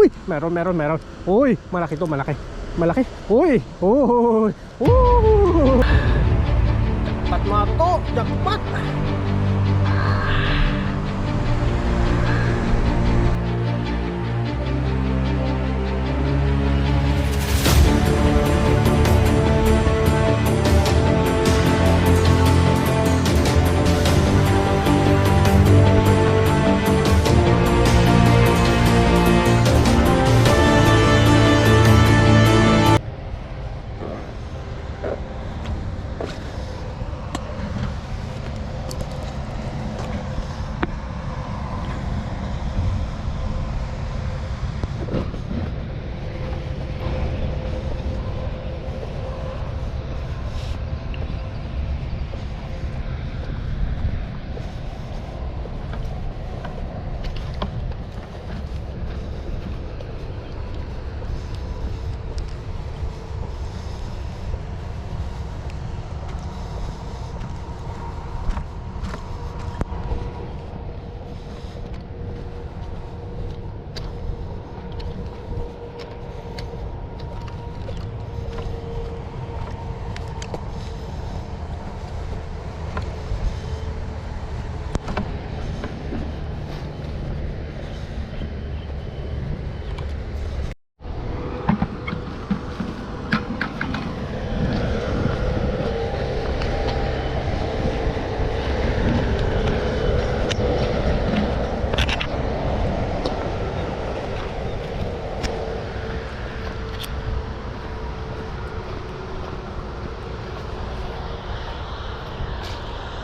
Uy, meron, meron, meron. Uy, malaki to, malaki. Malaki. Uy, uy, uy. Jackpot mga to, jackpot.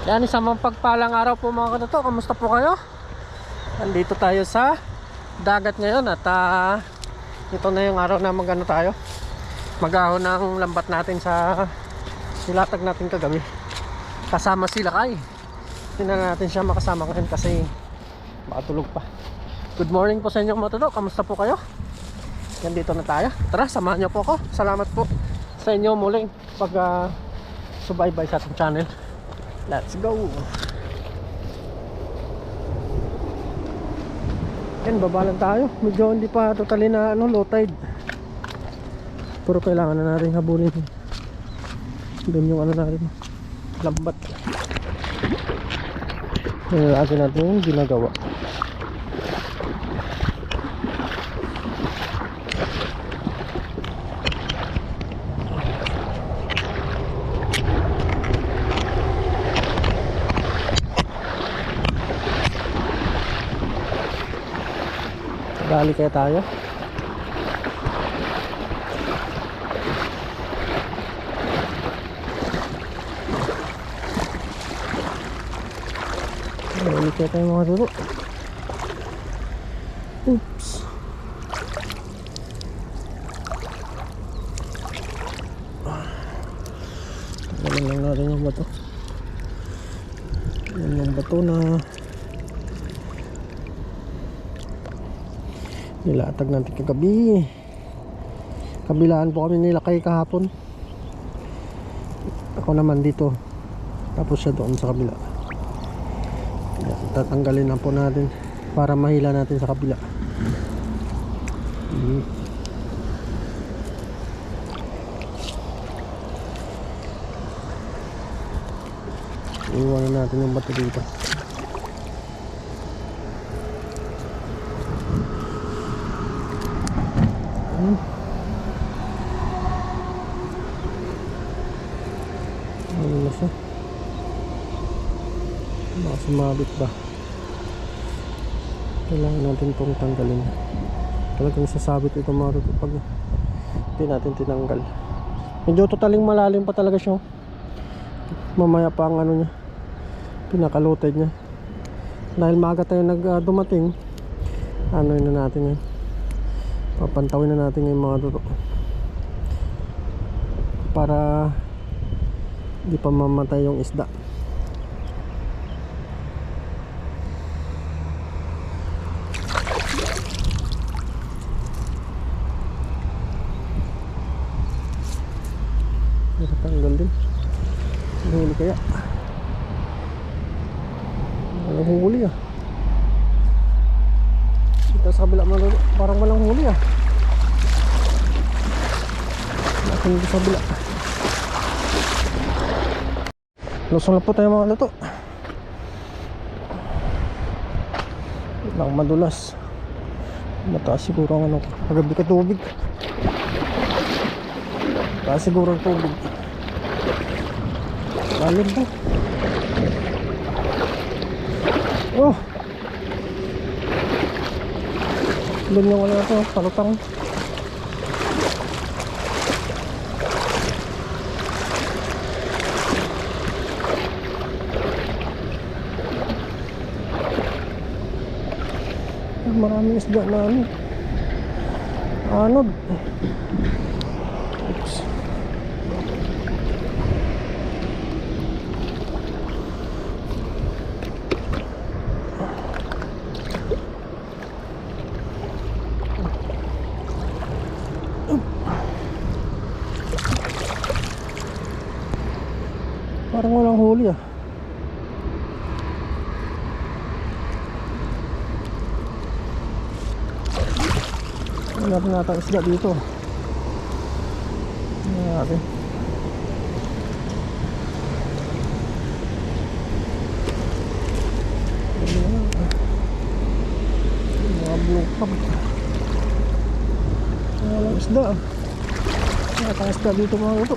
Yan, isang pagpalang araw po mga kanato. Kamusta po kayo? Nandito tayo sa dagat ngayon at ah, ito na yung araw na magano tayo. Magahon ng lambat natin sa nilatag natin kagabi. Kasama sila kay. Tingnan natin siya makasama ngayon kasi baka pa. Good morning po sa inyo mga kanato. Kamusta po kayo? Yan dito na tayo. Tara, samahan niyo po ako. Salamat po sa inyo muling pag ah, subaybay sa ating channel. Let's go! Yan, baba lang tayo. Medyo hindi pa totally na ano, low tide. Pero kailangan na natin habulin. Doon yung ano natin. Lambat. Yan lagi natin yung ginagawa. Dali kaya tayo. Dali kaya tayo mga duro. Oops. Tanggalin lang natin yung bato. Yan yung bato na nilatag natin kagabi kabilaan po kami nilakay kahapon. Ako naman dito. Tapos siya doon sa kabila. Yan, tatanggalin na po natin para mahila natin sa kabila. Hmm. iwanan natin yung bato dito Ano na siya? Baka sumabit ba? Kailangan natin itong tanggalin. Talagang sasabit ito mga pag hindi natin tinanggal. Medyo totaling malalim pa talaga siya. oh. Mamaya pa ang ano niya. Pinakaluted niya. Dahil maaga tayo nag ah, dumating, ano na natin yan. Papantawin na natin yung mga tuto. Para hindi pa mamatay yung isda. Nakatanggal din. Huli kaya? Walang huli ah Dito sa kabila parang walang huli ah. Natin dito sa bila. Lusong na po tayo mga luto. Lang madulas. Mataas siguro ang ano, kagabi ka tubig. Mataas siguro ang tubig. Lalim ba? Oh! Doon yung ano na to, palutang. Maraming isda na ano. Anod. Parang walang huli ah. Pa nata isda dito. Ano natin? Mga blue crab. Walang isda. Wala tayong isda dito mga ito.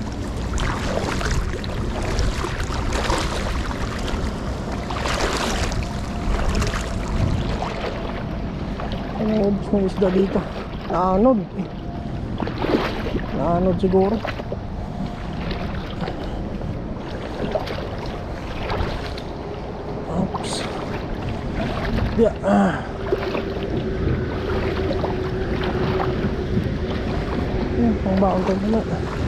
Ano ubos ng isda dito? Naanod. Naanod siguro. Oops. Yeah. Ah. Yan, pang baon tayo naman.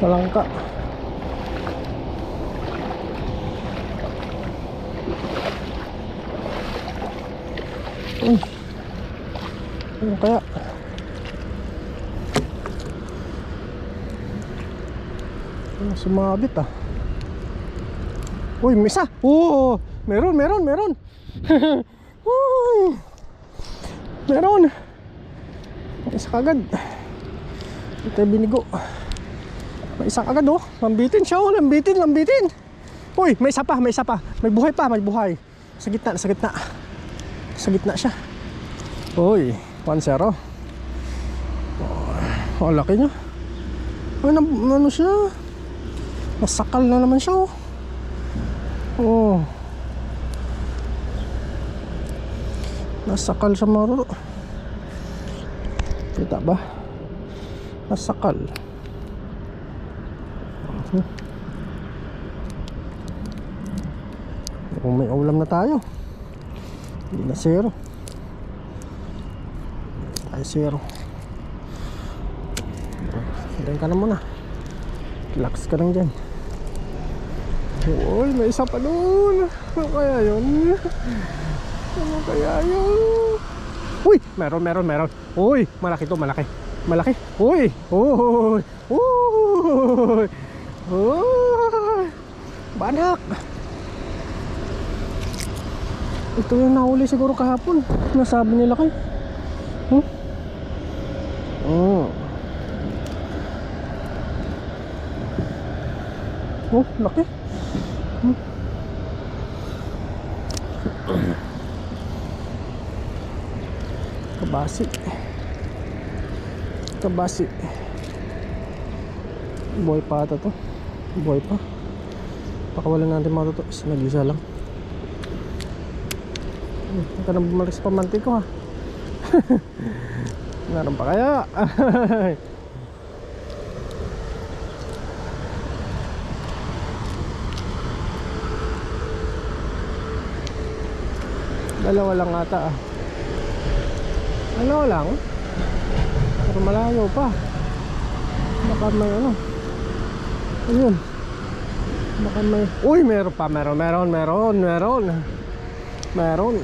Palangka. Uy. Ano kaya? Ano, sumabit ah. Uy, may isa. Oo, meron, meron, meron. Uy. Meron. Isa kagad. Ito yung binigo. May isa agad oh. Lambitin siya oh. Lambitin, lambitin. Uy, may isa pa, may isa pa. May buhay pa, may buhay. Sa gitna, sa gitna. Sa gitna siya. Uy, 1-0. Oh, oh, laki niya. Ano, ano siya? Nasakal na naman siya oh. Oh. Nasakal sa maruro. Kita ba? Nasakal. Kung may ulam na tayo. Hindi na zero. Tayo zero. Diyan ka na muna. Relax ka lang dyan. Uy, may isa pa doon. Ano kaya yun? Ano kaya yun? Uy, meron, meron, meron. Uy, malaki to, malaki. Malaki. Uy, uy, uy, uy. Banak. Ito yung nahuli siguro kahapon. Nasabi nila kay. Hmm? Oh. Oh, laki. Hmm. Kabasi. Kabasi. Boy pa ata to. Boy pa. Pakawalan natin mga to. Is nag-isa lang. Ka na bumalik sa pamanti ko ha. Meron pa kaya? Dalawa lang ata ah. Ano lang? Pero malayo pa. Baka may ano. Ayun. Baka may... Uy, meron pa. Meron, meron, meron, meron. Meron.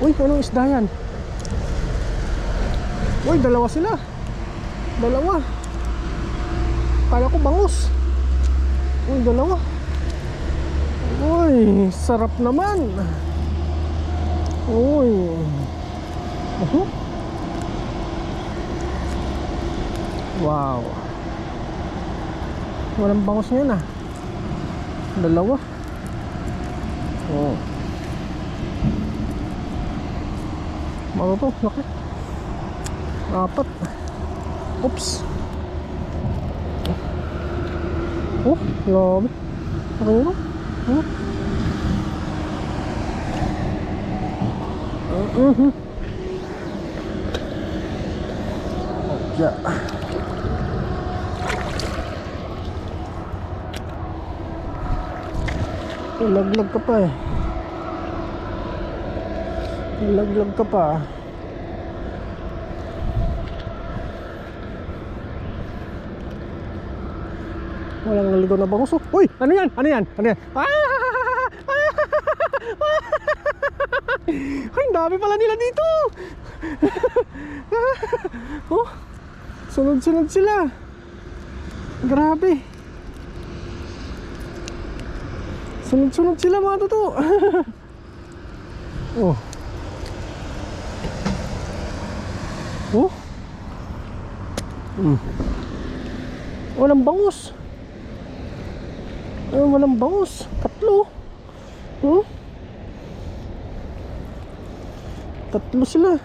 Uy, anong isda yan? Uy, dalawa sila. Dalawa. Kala ko bangus. Uy, dalawa. Uy, sarap naman. Uy. Uh Wow. Walang bangus niyan ah. Dalawa. Oh. Ano to? Laki. Apat. Oops. Oh, grabe. Laki nito. Oh. Uh-huh. Yeah. Laglag ka pa eh. Laglag ka pa. Walang naligaw na bangus. oh. Uy! Ano yan? Ano yan? Ano yan? Ah! Ay, ang dami pala nila dito! oh, sunod-sunod sila. Grabe. Sunod-sunod sila mga totoo. oh. Oh. Mm. Walang bangus. Ay, walang bangus. Tatlo. Oh. Tatlo sila.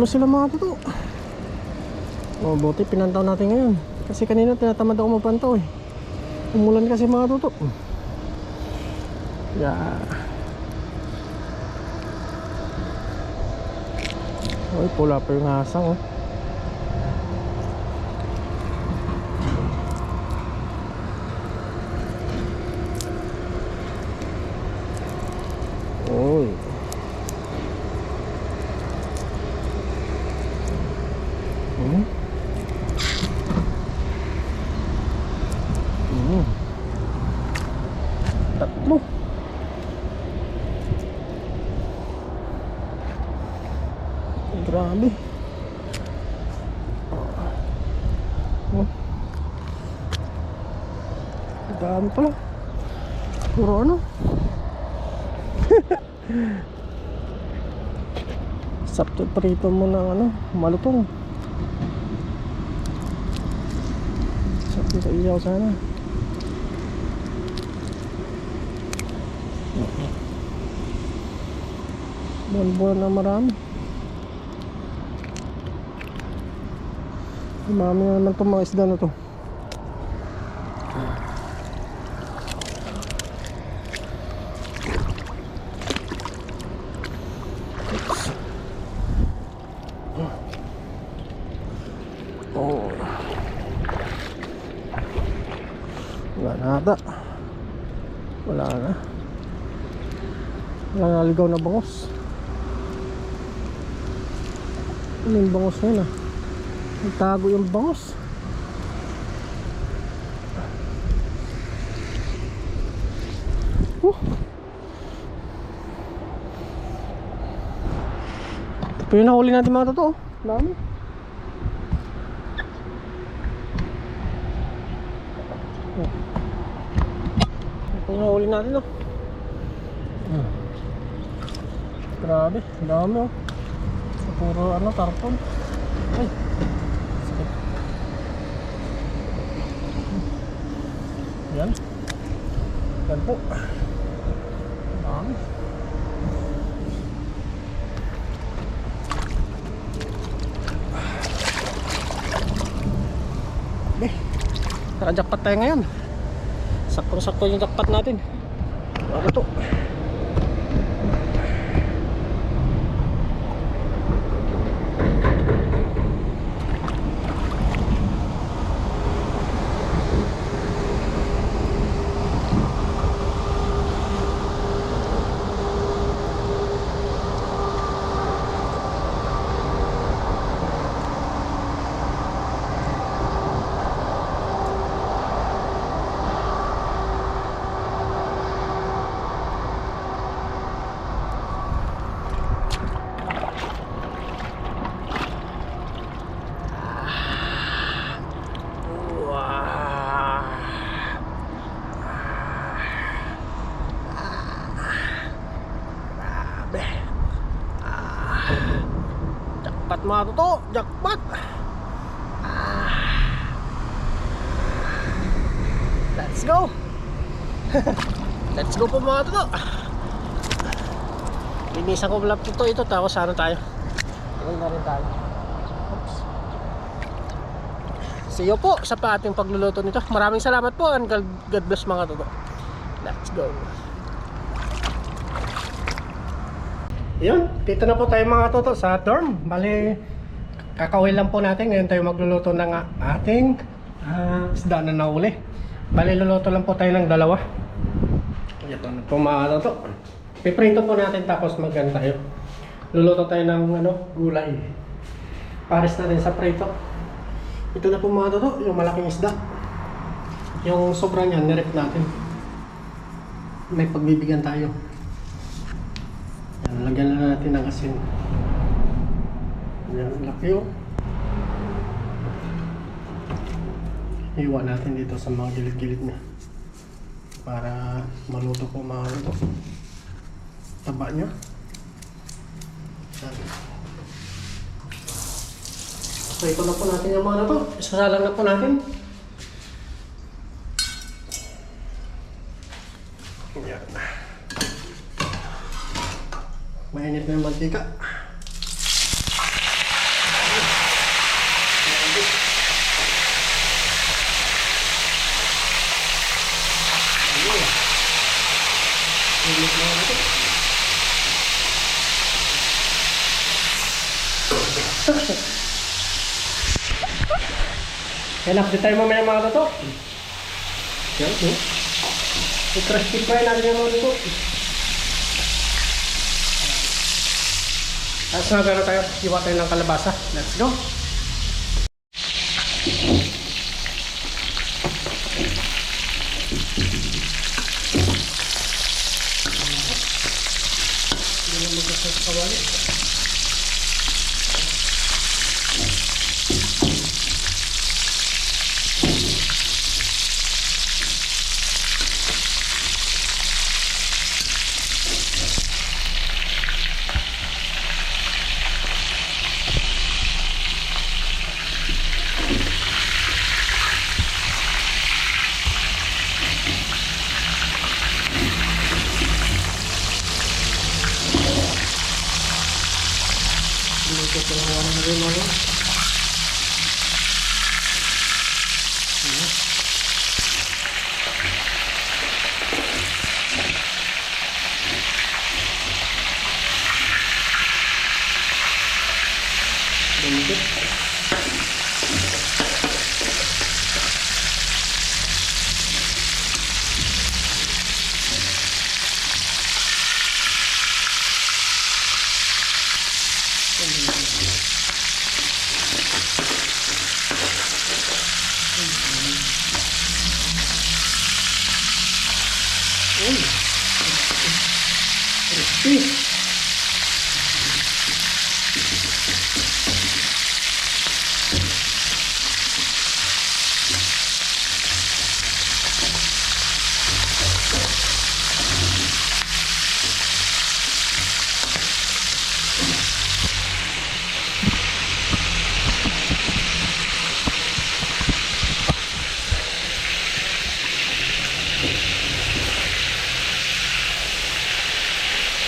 Tatlo sila mga totoo. Oh, buti pinantaw natin ngayon. Kasi kanina tinatamad ako mapantaw eh. Umulan kasi mga totoo. Yeah. Uy, pula pa yung hasang oh. Uy. Hmm. Hmm. Tatlo. Grabe. Oh. Ang Dami pala. Puro ano. Sapto prito mo ng ano, malutong. Sapto sa iyaw sana. Buwan-buwan na marami. Marami na naman itong mga isda na to. Oh. Wala na ata. Wala na. Naligaw na bangos. Ano yung bangos na yun ah? Nagtago yung bangos. Uh. Ito yung nahuli natin mga totoo. Dami. Oh. Ito yung nahuli natin oh. Grabe, dami oh. Puro ano, tarpon. Ay. Sakit. Yan. Yan po. Dami. Eh, nakajakpat tayo ngayon. Saktong-sakto yung jakpat natin. Ano to? Mga totoo. Jackpot! Ah. Let's go! Let's go po mga totoo. Linisan ko lang ito ito tapos ano tayo. Tuloy na rin tayo. Oops. See po sa ating pagluluto nito. Maraming salamat po and God bless mga totoo. Let's go. Yun, dito na po tayo mga toto sa dorm. Bali, kakawin lang po natin. Ngayon tayo magluluto ng ating ah, isda na nauli. Bali, luluto lang po tayo ng dalawa. Ito na po mga toto. Piprito po natin tapos magano tayo. Luluto tayo ng ano, gulay. Pares natin sa prito. Ito na po mga toto, yung malaking isda. Yung sobra niyan, nirep natin. May pagbibigyan tayo. Yan, lagyan na natin ng asin. Yan, laki oh. Iwan natin dito sa mga gilid-gilid niya. Para maluto po mga ito. Taba. Yan. So, ito na po natin yung mga na to. Isasalang na po natin. Yan. Mainit na yung mantika. Mainit na yung mantika. Yan, update tayo mamaya mga toto. Yan, no? I-crispy fry natin yung mga toto. Tapos na gano'n tayo, iwa tayo ng kalabasa. Let's go! Hindi na mag-gusto sa kawali. Hindi ko pa lang na rin ano. Ayan. Dito. Uy. Crispy.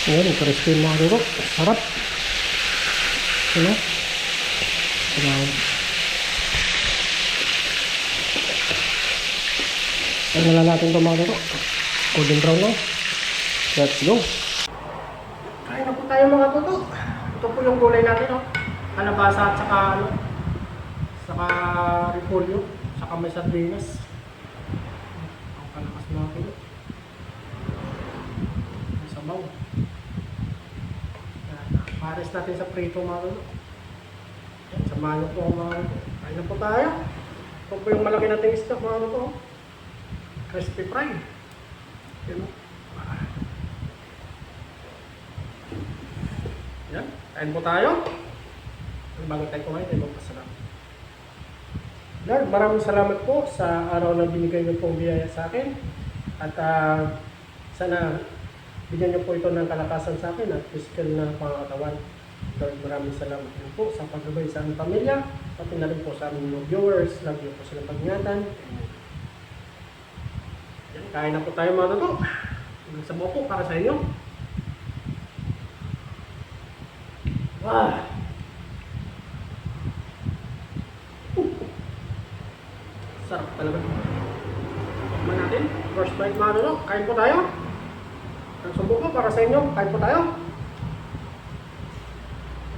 Ayan, crispy mga dito. Sarap. Ano? Sarap. Ano na natin ito mga dito. Golden brown lang. Let's go. Kain na po tayo mga tuto. Ito po yung gulay natin, no? Kalabasa at saka ano? Saka repolyo. Saka may sardinas. Ang kalakas mga tuto. May sabaw. Yan. Natin sa prito mga tuto. Yan, Samahan niyo po mga tuto. Kain na po tayo. Ito po yung malaki nating isda mga tuto. Crispy fry. Yan o. Yan. Kain po tayo. Bago tayo kumain, tayo magpasalamat. Lord, maraming salamat po sa araw na binigay niyo pong biyaya sa akin. At ah, sana bigyan niyo po ito ng kalakasan sa akin at physical na pangatawan. Lord, maraming salamat din po sa paggabay sa aming pamilya, pati na rin po sa aming mga viewers. Love niyo po sila pag-ingatan. Yan, kain na po tayo mga to. Hanggang sa po para sa inyo. Wow! Sarap talaga. Tikman natin. First bite mga ano, kain po tayo. Ang subo ko para sa inyo, kain po tayo.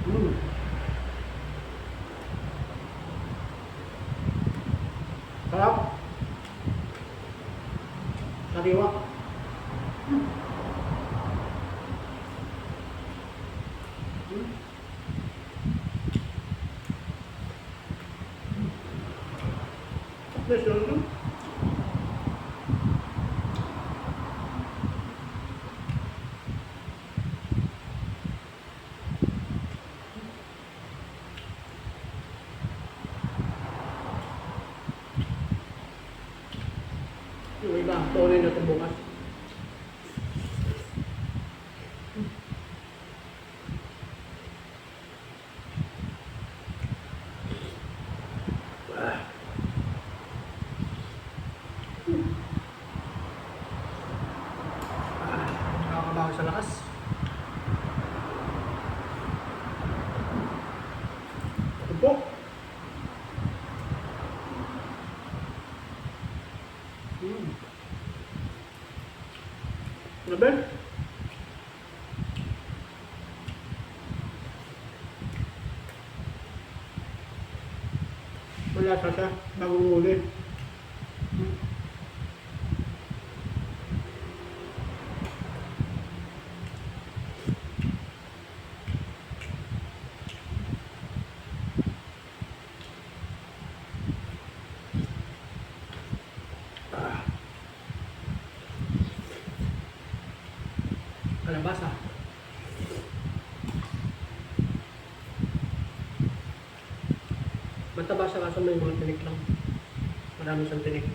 Mm. Sarap. Sariwa. Mm. Mm. Yes, yun, yun. Yung iba, tuloy na ito bukas. Ah. Ah, Nakakabawi sa lakas. Ito po. Mm. Grabe. Wala sa siya, bagong uli. Mm. Ah. Kalabasa. Mataba siya kaso may mga tinik lang. Marami siyang tinik.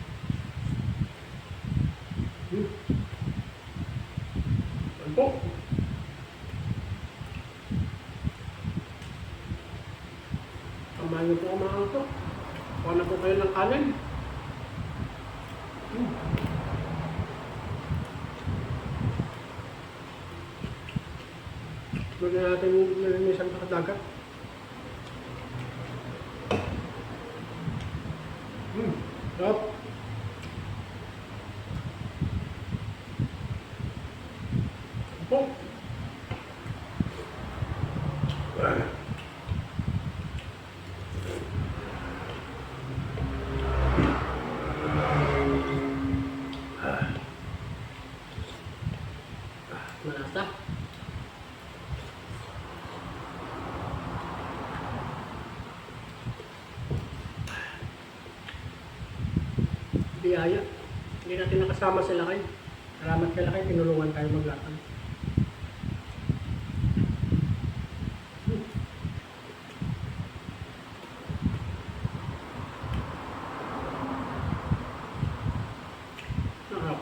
Hmm. Ano po? Kamahin niyo po ang mga ito. Kuha na po kayo ng kanin. Hmm. Lagyan natin yung nilinisan sa. Hmm, sarap. Po. Malasa. biyaya. Hindi natin nakasama sila kayo. Salamat kay Lakay, tinulungan tayo maglakad. Hmm. Sarap.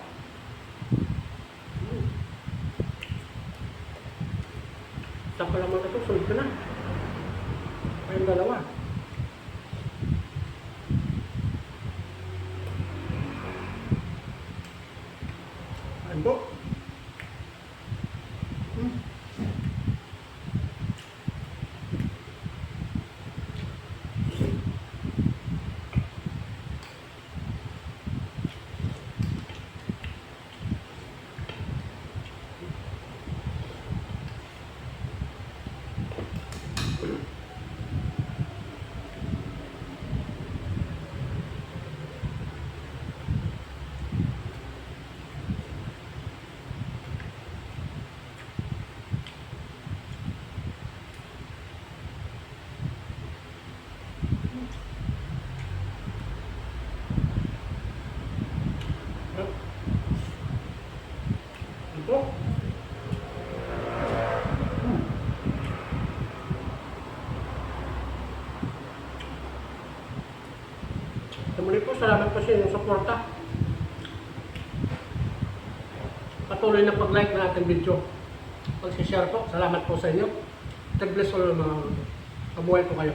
Hmm. Saan pa naman ito? Sunod ka na. Kayong dalawa. Ano po? Hmm. Ano po? Hmm. Sa muli po, salamat po sa inyong suporta. Patuloy na pag-like ng ating video. Pag-share po, salamat po sa inyo. God bless all mga Mabuhay po kayo.